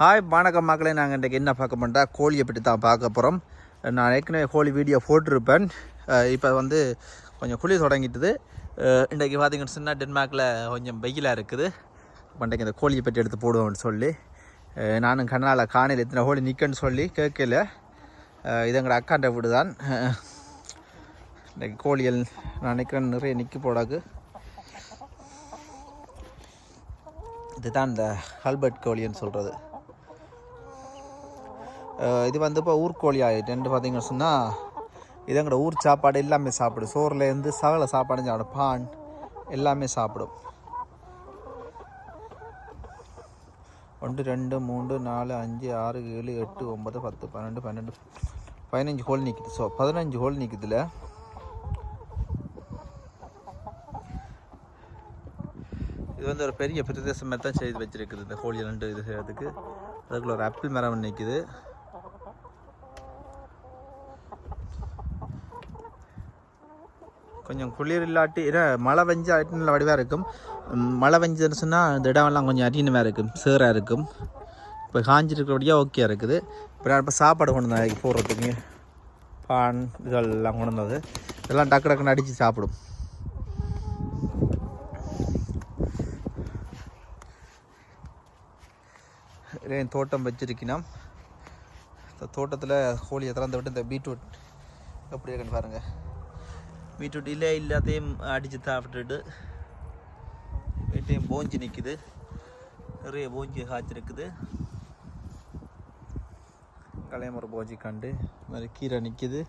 Hi வணக்கம் மக்களே. நாங்கள் இன்றைக்கு என்ன பார்க்க மாட்டா கோழியை பற்றி தான் பார்க்க போகிறோம் நான் ஏற்கனவே கோழி வீடியோ போட்டிருப்பேன். இப்போ வந்து கொஞ்சம் குளிர் தொடங்கிட்டுது. இன்றைக்கி இன்றைக்கு பார்த்தீங்கன்னு சொன்னால் டென்மார்க்கில் கொஞ்சம் வெயிலாக இருக்குது. அப்ப இன்றைக்கு இந்த கோழியை பற்றி எடுத்து போடுவோம்னு சொல்லி நானும் கண்ணால் காணையில் எத்தனை கோழி நிற்கன்னு சொல்லி கேட்கல. இது எங்களோட அக்காண்ட வீடு தான் இன்றைக்கு இன்றைக்கி கோழிகள் நான் நிற்கிறேன் நிறைய நிற்க போடாக்கு இதுதான் இந்த ஹல்பர்ட் கோழின்னு சொல்கிறது இது வந்து இப்போ ஊர்கோழி ஆகிட்டு பார்த்தீங்கன்னு சொன்னால் இது எங்களோட ஊர் சாப்பாடு எல்லாமே சாப்பிடும். சோறுலேருந்து சகல சாப்பாடு சாப்பிடும். பான் எல்லாமே சாப்பிடும். ஒன்று ரெண்டு மூன்று நாலு அஞ்சு ஆறு ஏழு எட்டு ஒன்பது பத்து பன்னெண்டு பன்னெண்டு பதினஞ்சு ஹோல் நிற்குது ஸோ பதினஞ்சு ஹோல் நிற்குதுல இது வந்து ஒரு பெரிய பிரதேசம் மாதிரி தான் செய்து வச்சுருக்குது இந்த கோழி ரெண்டு இது செய்யறதுக்கு. அதுக்குள்ள ஒரு ஆப்பிள் மரம் நிற்குது கொஞ்சம் குளிர் இல்லாட்டி மழை பெஞ்சா நல்ல வடிவாக இருக்கும். மழை பெஞ்சதுன்னு சொன்னால் இந்த இடமெல்லாம் கொஞ்சம் அரியணமாக இருக்கும் சேராக இருக்கும். இப்போ காஞ்சிருக்கிறபடியாக ஓகே இருக்குது. இப்போ நான் இப்போ சாப்பாடு கொண்டு வந்தேன் போடுறதுக்கு. பான் இதெல்லாம் கொண்டு வந்தது. இதெல்லாம் டக்கு டக்குன்னு அடித்து சாப்பிடும். என் தோட்டம் வச்சிருக்கணும். இந்த தோட்டத்தில் கோழியை திறந்து விட்டு இந்த பீட்ரூட் எப்படி இருக்குன்னு பாருங்கள் பீட்ரூட் இல்லை எல்லாத்தையும் அடித்து சாப்பிட்டுட்டு வீட்டையும் போஞ்சி நிற்குது நிறைய போஞ்சி காய்ச்சிருக்குது கலையமரம் போஞ்சி கண்டு மாதிரி கீரை நிற்குது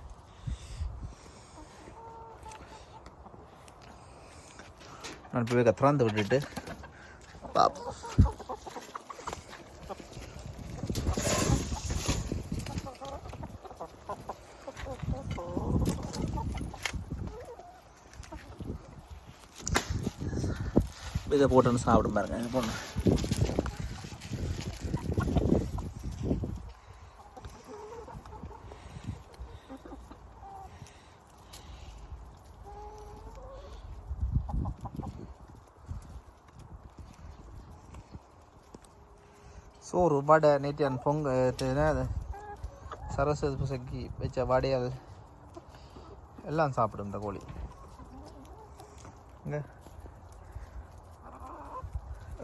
நான் போய் திறந்து விட்டுட்டு. பாப்போம் இதை போட்டுன்னு சாப்பிடும் பாருங்க. இங்க பொண்ணு சோறு வடை நேற்று பொங்க அது? சரஸ்வதி பூசைக்கு வச்ச வடையால். எல்லாம் சாப்பிடும் இந்த கோழி. இங்கே.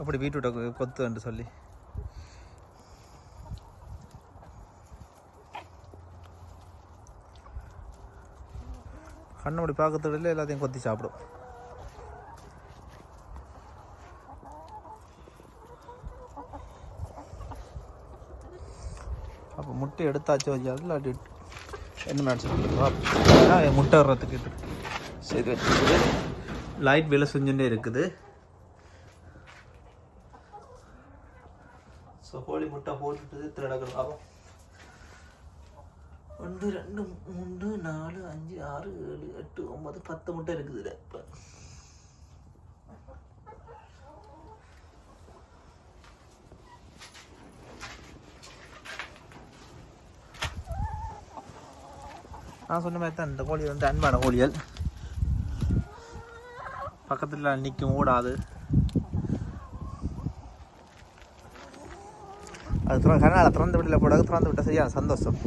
அப்படி பீட்ரூட்டை கொத்துன்னு சொல்லி. கண்ணை அப்படி பார்க்கறதுல எல்லாத்தையும் கொத்தி சாப்பிடும். அப்போ முட்டை எடுத்தாச்சு வச்சாலும் இல்லாட்டி என்ன மேட்ச் முட்டை வர்றதுக்கு சரி லைட் விலை செஞ்சுட்டே இருக்குது. ஸோ கோழி முட்டை போட்டுட்டு திருடக்கணும் ஆகும் ஒன்று ரெண்டு மூன்று நாலு அஞ்சு ஆறு ஏழு எட்டு ஒன்பது பத்து முட்டை இருக்குது இதில் இப்போ. நான் சொன்ன மாதிரி தான் இந்த கோழி வந்து அன்பான கோழிகள். பக்கத்தில் நிற்கும் ஓடாது. அது திற கனால் திறந்து விடல போட திறந்து விட்ட சரியான சந்தோஷம்.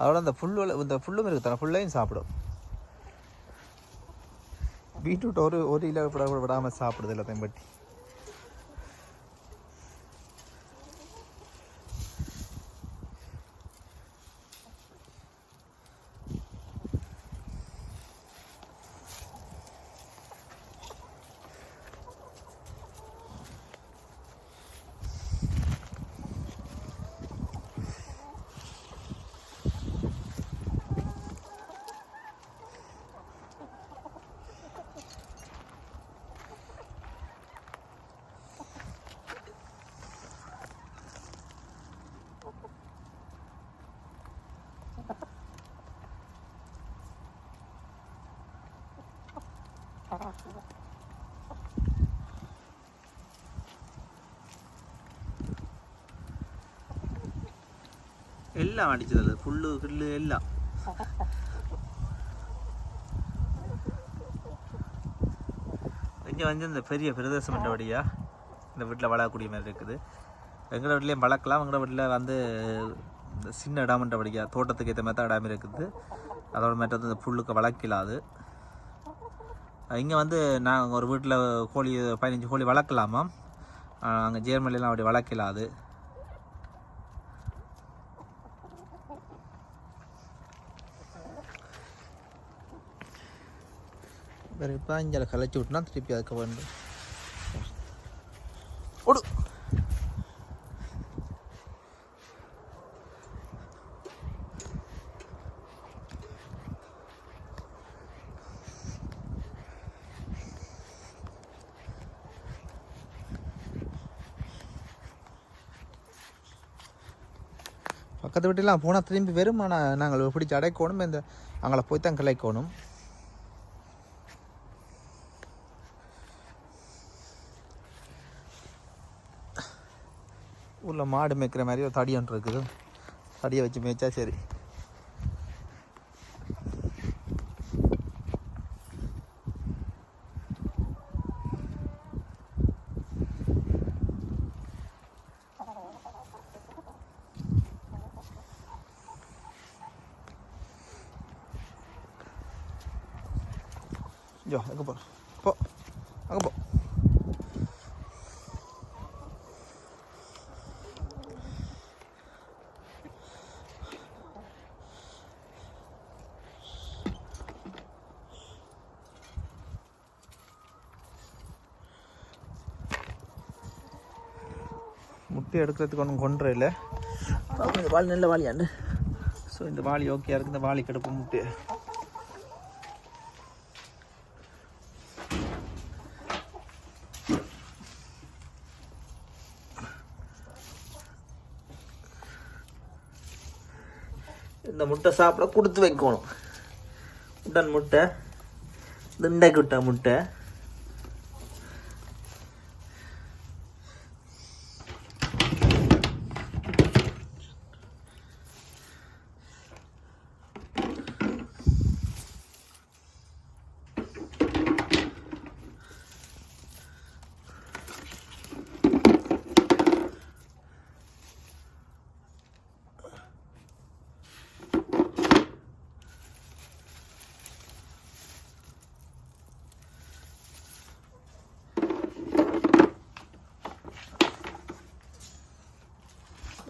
அதோட அந்த புல்லு இந்த புல்லும் இருக்கு தானே? புல்லையும் சாப்பிடும். பீட்ரூட் ஒரு ஒரு கிலோ விட விடாமல் சாப்பிடுது எல்லாத்தையும் பட்டி எல்லாம் എല്ലാം അടിച്ചതല്ലേ ஃபுல்லு കിള്ള് എല്ലാം இங்கே வந்து இந்த பெரிய பிரதேசம் வழியாக இந்த வீட்டில் வளரக்கூடிய மாதிரி இருக்குது. எங்கள் வீட்லேயும் வளர்க்கலாம். எங்களோட வீட்டில் வந்து இந்த சின்ன இடம்ன்ற வழியாக தோட்டத்துக்கு ஏற்ற மாதிரி தான் இடம் இருக்குது. அதோட மாதிரி இந்த புல்லுக்கு வளர்க்கலாம் அது இங்கே வந்து நாங்கள் ஒரு வீட்டில் கோழி பதினஞ்சு கோழி வளர்க்கலாமா? அங்கே ஜேர்மனிலாம் அப்படி வளர்க்கலாது அது. இப்போ இங்கே கலைச்சி விட்டுனா திருப்பி அதுக்கு வந்து பக்கத்து வீட்டிலாம் போனால் திரும்பி வரும். ஆனால் நாங்கள் பிடிச்சி அடைக்கணும் இந்த அவங்கள போய் தான் கிளைக்கணும். உள்ள மாடு மேய்க்கிற மாதிரி ஒரு தடி ஒன்று இருக்குது. தடியை வச்சு மேய்ச்சா சரி. யோ அங்கே போ போ அங்கே போ முட்டை எடுக்கிறதுக்கு ஒன்றும் கொண்டுற இல்லை. இந்த வாளி நல்ல வாளியாண்டு ஸோ இந்த வாளி ஓகேயா இருக்குது இந்த வாளி கெடுப்போம் முட்டையை இந்த முட்டை சாப்பிட கொடுத்து வைக்கணும். உடன் முட்டை திண்டைக்குட்டை முட்டை.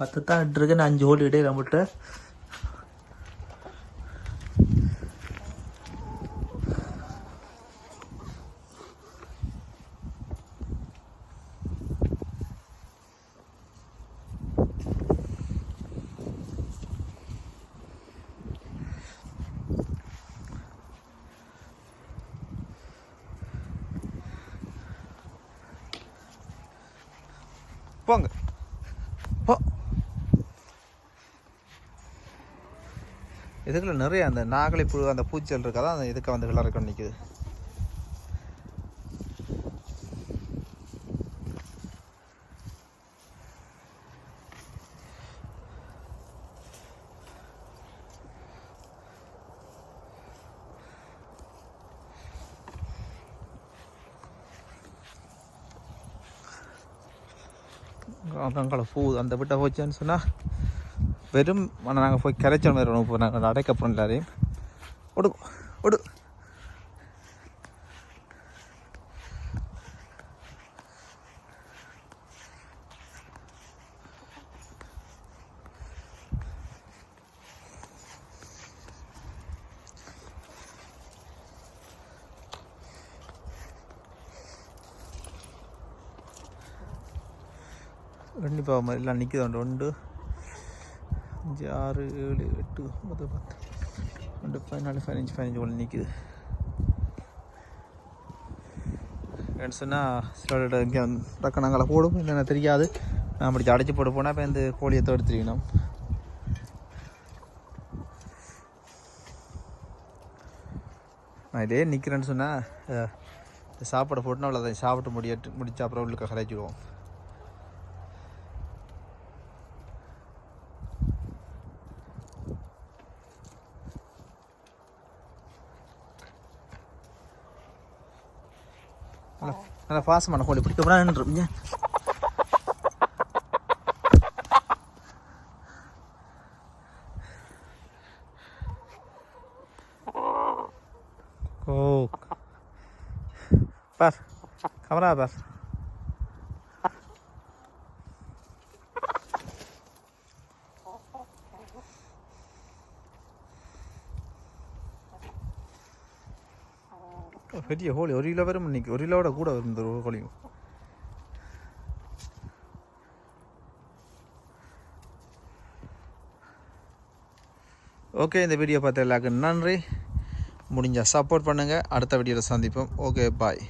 பத்து தான் இருக்கு நான் அஞ்சு ஹோல் இடையே நம்மகிட்ட போங்க. இதுக்குள்ள நிறைய அந்த நாகலை புழு அந்த பூச்சல் இருக்காதான் அந்த இதுக்கு வந்து கிளறக்க நிற்குது அங்கே பூ அந்த விட்ட போச்சுன்னு சொன்னால் வெறும் நாங்கள் போய் கரைச்சல் மாதிரி இப்போ நாங்கள் அடைக்க போகிறோம் எல்லாரையும். ஒடு ஒடு. ரெண்டு பாவம் எல்லாம் நிற்குது ரெண்டு அஞ்சு ஆறு ஏழு எட்டு ஒன்பது பத்து. ரெண்டு பதினாலு பதினஞ்சு பதினஞ்சு போல் நிற்குது ஏன்னு சொன்னால் சில இங்கே டக்குனாங்களை போடும் இல்லைன்னா தெரியாது. நான் அப்படி அடைச்சி போட்டு போனால் இப்போ இந்த கோழியை தடுத்துருக்கணும் நான் இதே நிற்கிறேன்னு சொன்னால் சாப்பாடு போட்டுனா அவ்வளோதான் சாப்பிட்டு முடிய முடிச்சா அப்புறம் உள்ளுக்க கரைச்சிடுவோம். நல்லா பாசமான கோழி பிடிக்க போனா நின்று ஓ பார். கமரா பார். பெரிய கோழி ஒரு கிலோ வரும் இன்னைக்கு. ஒரு கிலோவோட கூட வரும் இந்த ஒரு கோழியும் ஓகே இந்த வீடியோ பார்த்த எல்லாருக்கும் நன்றி. முடிஞ்சால் சப்போர்ட் பண்ணுங்கள் அடுத்த வீடியோவில் சந்திப்போம். Okay bye